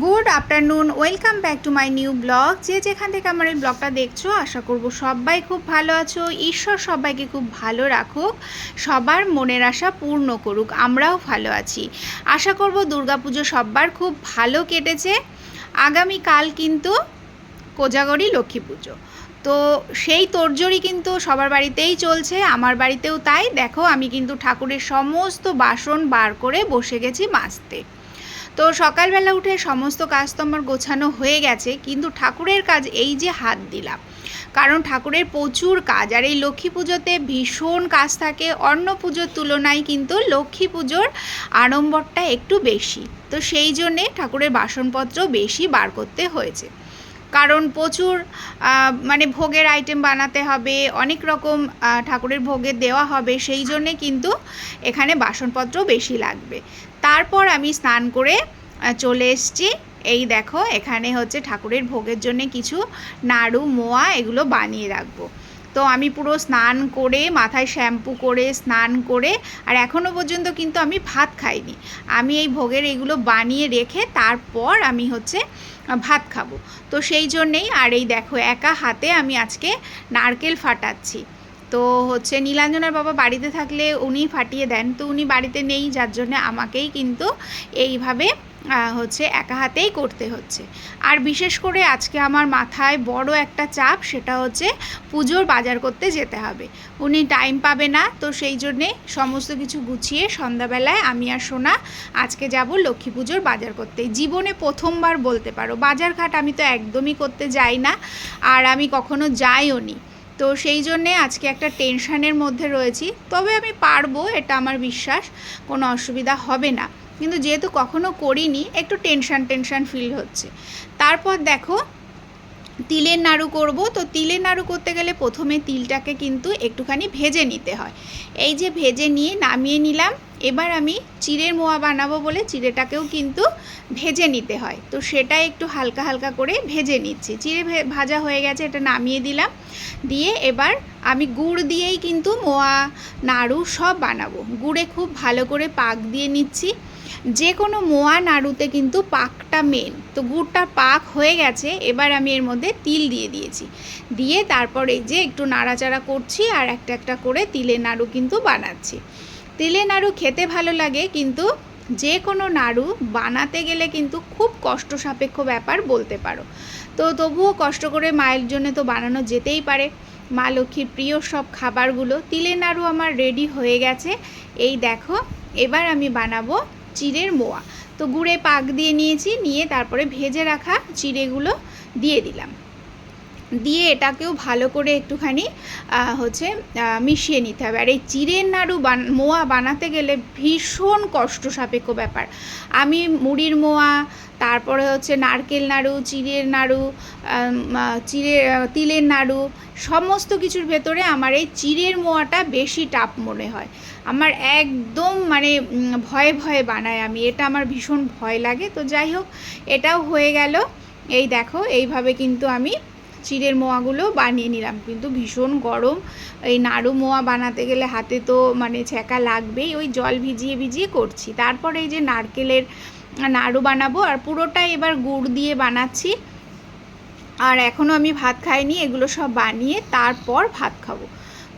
Good afternoon, welcome back to my new blog. যে যেখান থেকে আমার এই ব্লগটা দেখছ, আশা করব সবাই খুব ভালো আছো। ঈশ্বর সবাইকে খুব ভালো রাখুক, সবার মনের আশা পূর্ণ করুক, আমরাও ভালো আছি। আশা করব দুর্গাপুজো সবার খুব ভালো কেটেছে। আগামীকাল কিন্তু কোজাগরি লক্ষ্মী পুজো। তো সেই তোড়জোড়ি কিন্তু সবার বাড়িতেই চলছে, আমার বাড়িতেও তাই। দেখো, আমি কিন্তু ঠাকুরের সমস্ত বাসন বার করে বসে গেছি মাজতে। তো সকালবেলা উঠে সমস্ত কাজ তো আমার গোছানো হয়ে গেছে, কিন্তু ঠাকুরের কাজ এই যে হাত দিলাম। কারণ ঠাকুরের প্রচুর কাজ, আর এই লক্ষ্মী পুজোতে ভীষণ কাজ থাকে অন্য পুজোর তুলনায় কিন্তু লক্ষ্মী পুজোর আড়ম্বরটা একটু বেশি। তো সেই জন্যে ঠাকুরের বাসনপত্র বেশি বার করতে হয়েছে। কারণ প্রচুর মানে ভোগের আইটেম বানাতে হবে, অনেক রকম ঠাকুরের ভোগে দেওয়া হবে, সেই জন্যে কিন্তু এখানে বাসনপত্র বেশি লাগবে। তারপর আমি স্নান করে চলে এসছি। এই দেখো, এখানে হচ্ছে ঠাকুরের ভোগের জন্যে কিছু নাড়ু, মোয়া এগুলো বানিয়ে রাখব। তো আমি পুরো স্নান করে মাথায় শ্যাম্পু করে স্নান করে আর এখনও পর্যন্ত কিন্তু আমি ভাত খাইনি। আমি এই ভোগের এগুলো বানিয়ে রেখে তারপর আমি হচ্ছে ভাত খাব। তো সেই জন্যেই আর এই দেখো একা হাতে আমি আজকে নারকেল ফাটাচ্ছি। তো হচ্ছে নীলাঞ্জনার বাবা বাড়িতে থাকলে উনি ফাটিয়ে দেন। তো উনি বাড়িতে নেই, যার জন্য আমাকেই কিন্তু এইভাবে হচ্ছে একা হাতেই করতে হচ্ছে। আর বিশেষ করে আজকে আমার মাথায় বড় একটা চাপ, সেটা হচ্ছে পুজোর বাজার করতে যেতে হবে। উনি টাইম পাবে না, তো সেই জন্যে সমস্ত কিছু গুছিয়ে সন্ধ্যাবেলায় আমি আর সোনা আজকে যাব লক্ষ্মী পুজোর বাজার করতে। জীবনে প্রথমবার বলতে পারো বাজার ঘাট আমি তো একদমই করতে যাই না, আর আমি কখনো যাইও নি। তো সেই জন্যে আজকে একটা টেনশানের মধ্যে রয়েছি, তবে আমি পারব, এটা আমার বিশ্বাস, কোনো অসুবিধা হবে না। কিন্তু যেহেতু কখনো করিনি, একটু টেনশান টেনশান ফিল হচ্ছে। তারপর দেখো, তিলের নাড়ু করব। তো তিলের নাড়ু করতে গেলে প্রথমে তিলটাকে কিন্তু একটুখানি ভেজে নিতে হয়। এই যে ভেজে নিয়ে নামিয়ে নিলাম। এবার আমি চিড়ের মোয়া বানাবো বলে চিড়েটাকেও কিন্তু ভেজে নিতে হয়। তো সেটা একটু হালকা হালকা করে ভেজে নিচ্ছি। চিড়ে ভাজা হয়ে গেছে, এটা নামিয়ে দিলাম। দিয়ে এবার আমি গুড় দিয়েই কিন্তু মোয়া, নাড়ু সব বানাবো। গুড়ে খুব ভালো করে পাক দিয়ে নিচ্ছি। যে কোনো মোয়া নাড়ুতে কিন্তু পাকটা মেন তো গুড়টা পাক হয়ে গেছে, এবার আমি এর মধ্যে তিল দিয়ে দিয়েছি। দিয়ে তারপর এই যে একটু নাড়াচাড়া করছি আর একটা একটা করে তিলের নাড়ু কিন্তু বানাচ্ছি। তিলের নাড়ু খেতে ভালো লাগে, কিন্তু যে কোনো নাড়ু বানাতে গেলে কিন্তু খুব কষ্ট সাপেক্ষ ব্যাপার বলতে পারো। তো তবুও কষ্ট করে মায়ের জন্য তো বানানো যেতেই পারে। মা লক্ষ্মীর প্রিয় সব খাবারগুলো। তিলের নাড়ু আমার রেডি হয়ে গেছে। এই দেখো, এবার আমি বানাবো চিড়ের মোয়া। তো গুড়ে পাক দিয়ে নিয়েছি নিয়ে তারপরে ভেজে রাখা চিড়েগুলো দিয়ে দিলাম। দিয়ে এটাকেও ভালো করে একটুখানি হচ্ছে মিশিয়ে নিতে হবে। আর এই চিড়ের নাড়ু বান মোয়া বানাতে গেলে ভীষণ কষ্ট সাপেক্ষ ব্যাপার। আমি মুড়ির মোয়া তারপরে হচ্ছে নারকেল নাড়ু চিড়ের নাড়ু আহ, তিলের নাড়ু সমস্ত কিছুর ভেতরে আমার এই চিড়ের মোয়াটা বেশি টাপ মনে হয়। আমার একদম মানে ভয়ে ভয়ে বানাই আমি। এটা আমার ভীষণ ভয় লাগে। তো যাই হোক এটাও হয়ে গেল। এই দেখো এইভাবে কিন্তু আমি চিড়ের মোয়াগুলো বানিয়ে নিলাম। কিন্তু ভীষণ গরম। এই নাড়ু মোয়া বানাতে গেলে হাতে তো মানে ছ্যাঁকা লাগবেই। ওই জল ভিজিয়ে ভিজিয়ে করছি। তারপরে এই যে নারকেলের নাড়ু বানাবো আর পুরোটাই এবার গুড় দিয়ে বানাচ্ছি। আর এখনও আমি ভাত খাইনি, এগুলো সব বানিয়ে তারপর ভাত খাব।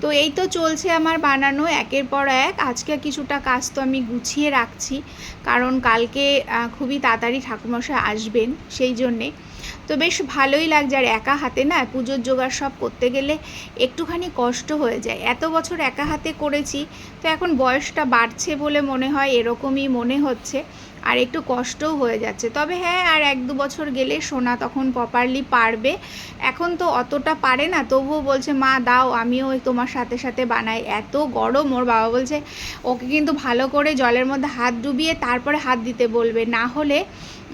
তো এই তো চলছে আমার বানানো, একের পর এক। আজকে কিছুটা কাজ তো আমি গুছিয়ে রাখছি, কারণ কালকে খুবই তাড়াতাড়ি ঠাকুরমশাই আসবেন সেই জন্যে। তো বেশ ভালোই লাগছে, আর একা হাতে না পুজোর জোগাড় সব করতে গেলে একটুখানি কষ্ট হয়ে যায়। এত বছর একা হাতে করেছি, তো এখন বয়সটা বাড়ছে বলে মনে হয়, এরকমই মনে হচ্ছে। আর একটু কষ্টও হয়ে যাচ্ছে। তবে হ্যাঁ আর এক দু বছর গেলে সোনা তখন প্রপারলি পারবে। এখন তো অতটা পারে না, তবুও বলছে, মা, দাও, আমিও তোমার সাথে সাথে বানাই। এত গরম, ওর বাবা বলছে, ওকে কিন্তু ভালো করে জলের মধ্যে হাত ডুবিয়ে তারপরে হাত দিতে বলবে। না হলে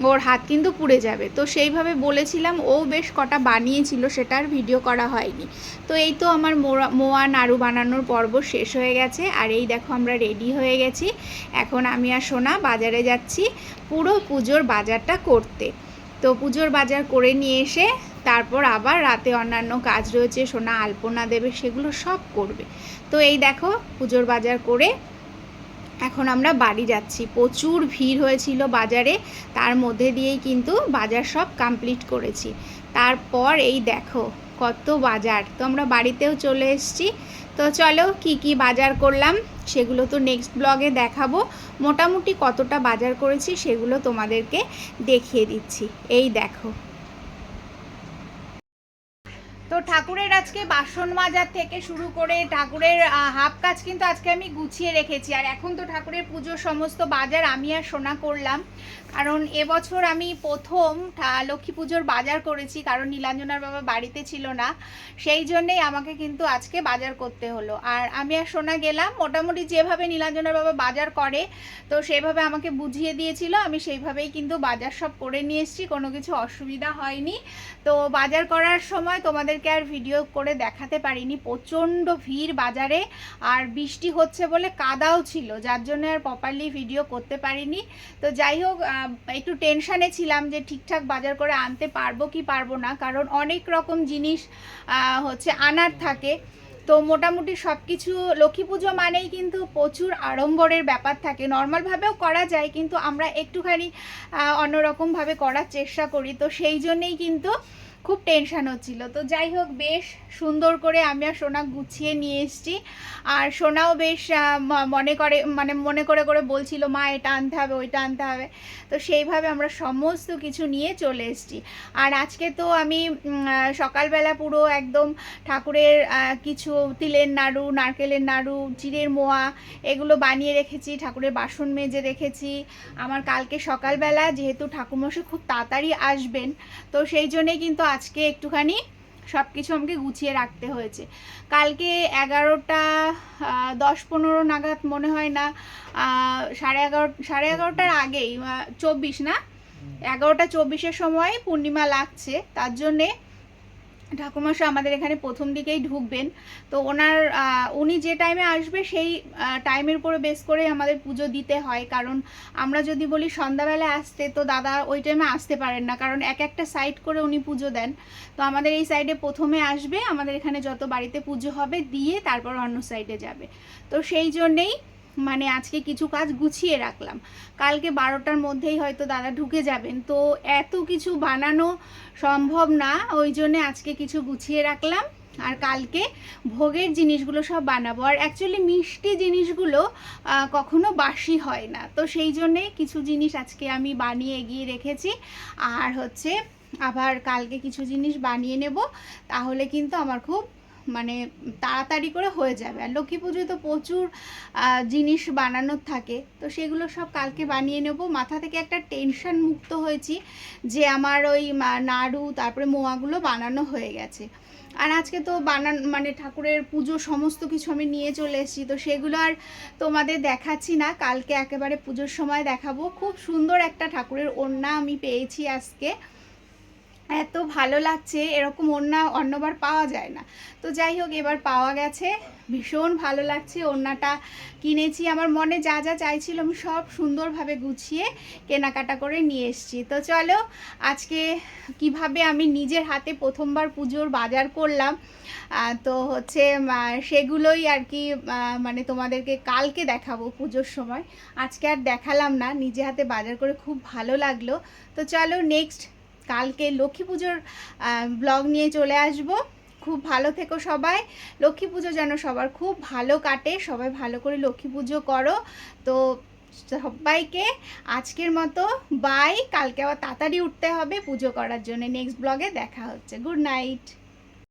ওর হাত কিন্তু পুড়ে যাবে। তো সেইভাবে বলেছিলাম, ও বেশ কটা বানিয়েছিল সেটার ভিডিও করা হয়নি। তো এই তো আমার মোয়া- মোয়া নাড়ু বানানোর পর্ব শেষ হয়ে গেছে। আর এই দেখো আমরা রেডি হয়ে গেছি। এখন আমি আর সোনা বাজারে যাচ্ছি পুরো পুজোর বাজারটা করতে। তো পুজোর বাজার করে নিয়ে এসে তারপর আবার রাতে অন্যান্য কাজ রয়েছে, সোনা আলপনা দেবে, সেগুলো সব করবে। তো এই দেখো পুজোর বাজার করে এখন আমরা বাড়ি যাচ্ছি। প্রচুর ভিড় হয়েছিল বাজারে, তার মধ্যে দিয়েই কিন্তু বাজার সব কমপ্লিট করেছি। তারপর এই দেখো, কত বাজার। তো আমরা বাড়িতেও চলে এসেছি। তো চলো কি কি বাজার করলাম, সেগুলো তো নেক্সট ব্লগে দেখাবো। মোটামুটি কতটা বাজার করেছি, সেগুলো তোমাদেরকে দেখিয়ে দিচ্ছি। এই দেখো। তো ঠাকুরের আজকে বাসন মাজার থেকে শুরু করে ঠাকুরের হাফ কাজ কিন্তু আজকে আমি গুছিয়ে রেখেছি। আর এখন তো ঠাকুরের পুজোর সমস্ত বাজার আমি আর সোনা করলাম। কারণ এবছর আমি প্রথম লক্ষ্মী পুজোর বাজার করেছি, কারণ নীলাঞ্জনার বাবা বাড়িতে ছিল না। সেই জন্যেই আমাকে কিন্তু আজকে বাজার করতে হলো। আর আমি আর সোনা গেলাম, মোটামুটি যেভাবে নীলাঞ্জনার বাবা বাজার করে, তো সেভাবে আমাকে বুঝিয়ে দিয়েছিল। আমি সেইভাবেই কিন্তু বাজার সব করে নিয়ে এসেছি, কোনো কিছু অসুবিধা হয়নি। তো বাজার করার সময় তোমাদেরকে আর ভিডিও করে দেখাতে পারিনি। প্রচণ্ড ভিড় বাজারে, আর বৃষ্টি হচ্ছে বলে কাদাও ছিল, যার জন্য আর প্রপারলি ভিডিও করতে পারিনি। তো যাই হোক একটু টেনশানে ছিলাম যে ঠিকঠাক বাজার করে আনতে পারব কি পারব না, কারণ অনেক রকম জিনিস হচ্ছে আনার থাকে। তো মোটামুটি সব কিছু লক্ষ্মী পুজো মানেই কিন্তু প্রচুর আড়ম্বরের ব্যাপার থাকে। নর্মালভাবেও করা যায়, কিন্তু আমরা একটুখানি অন্যরকমভাবে করার চেষ্টা করি। তো সেই জন্যেই কিন্তু খুব টেনশন হচ্ছিল তো যাই হোক, বেশ সুন্দর করে আমি আর সোনা গুছিয়ে নিয়ে এসেছি। আর সোনাও বেশ মনে করে মানে মনে করে করে বলছিল, মা, এটা আনতে হবে, ওইটা আনতে হবে। তো সেইভাবে আমরা সমস্ত কিছু নিয়ে চলে এসেছি। আর আজকে তো আমি সকালবেলা পুরো একদম ঠাকুরের কিছু তিলের নাড়ু, নারকেলের নাড়ু, জিরের মোয়া এগুলো বানিয়ে রেখেছি, ঠাকুরের বাসন মেজে রেখেছি। আমার কালকে সকালবেলা যেহেতু ঠাকুরমশাই খুব তাড়াতাড়ি আসবেন, তো সেই জন্যেই কিন্তু আজকে একটুখানি সব কিছু আমাকে গুছিয়ে রাখতে হয়েছে। কালকে এগারোটা দশ পনেরো নাগাদ মনে হয় না সাড়ে এগারো, সাড়ে এগারোটার আগেই চব্বিশ না? এগারোটা চব্বিশের সময় পূর্ণিমা লাগছে, তার জন্যে ঠাকুরমশাই আমাদের এখানে প্রথম দিকেই ঢুকবেন। তো ওনার উনি যে টাইমে আসবে সেই টাইমের উপরে বেস করে আমাদের পুজো দিতে হয়। কারণ আমরা যদি বলি সন্ধ্যাবেলায় আসতে, তো দাদা ওই টাইমে আসতে পারেন না। কারণ এক একটা সাইড করে উনি পুজো দেন। তো আমাদের এই সাইডে প্রথমে আসবে। আমাদের এখানে যত বাড়িতে পুজো হবে, দিয়ে তারপর অন্য সাইডে যাবে। তো সেই জন্যেই মানে আজকে কিছু কাজ গুছিয়ে রাখলাম। কালকে বারোটার মধ্যেই হয়তো দাদা ঢুকে যাবেন। তো এত কিছু বানানো সম্ভব না, ওই জন্যে আজকে কিছু গুছিয়ে রাখলাম। আর কালকে ভোগের জিনিসগুলো সব বানাবো। আর অ্যাকচুয়ালি মিষ্টি জিনিসগুলো কখনো বাসি হয় না। তো সেই জন্যে কিছু জিনিস আজকে আমি বানিয়ে এগিয়ে রেখেছি। আর হচ্ছে আবার কালকে কিছু জিনিস বানিয়ে নেব। তাহলে কিন্তু আমার খুব মানে তাড়াতাড়ি করে হয়ে যাবে। আর লক্ষ্মী পুজোয় তো প্রচুর জিনিস বানানোর থাকে। তো সেগুলো সব কালকে বানিয়ে নেব। মাথা থেকে একটা টেনশন মুক্ত হয়েছি যে আমার ওই নাড়ু, তারপরে মোয়াগুলো বানানো হয়ে গেছে। আর আজকে তো বানান মানে ঠাকুরের পুজো সমস্ত কিছু আমি নিয়ে চলে এসেছি। তো সেগুলো আর তোমাদের দেখাচ্ছি না। কালকে একেবারে পুজোর সময় দেখাবো। খুব সুন্দর একটা ঠাকুরের ওড়না আমি পেয়েছি আজকে। এত ভালো লাগছে, এরকম ওড়না অন্যবার পাওয়া যায় না। তো যাই হোক, এবার পাওয়া গেছে। ভীষণ ভালো লাগছে ওড়নাটা কিনেছি। আমার মনে যা যা চাইছিল আমি সব সুন্দরভাবে গুছিয়ে কেনাকাটা করে নিয়ে এসেছি। তো চলো, আজকে কীভাবে আমি নিজের হাতে প্রথমবার পুজোর বাজার করলাম তো হচ্ছে সেগুলোই আর কি মানে তোমাদেরকে কালকে দেখাবো পুজোর সময়। আজকে আর দেখালাম না, নিজে হাতে বাজার করে খুব ভালো লাগল। তো চলো নেক্সট কালকে লক্ষ্মী পুজোর ব্লগ নিয়ে চলে আসব। খুব ভালো থেকো সবাই। লক্ষ্মী পুজো যেন সবার খুব ভালো কাটে, সবাই ভালো করে লক্ষ্মী পুজো করো। তো সবাইকে আজকের মতো বাই কালকে আবার তাড়াতাড়ি উঠতে হবে পুজো করার জন্য। নেক্সট ব্লগে দেখা হচ্ছে। Good night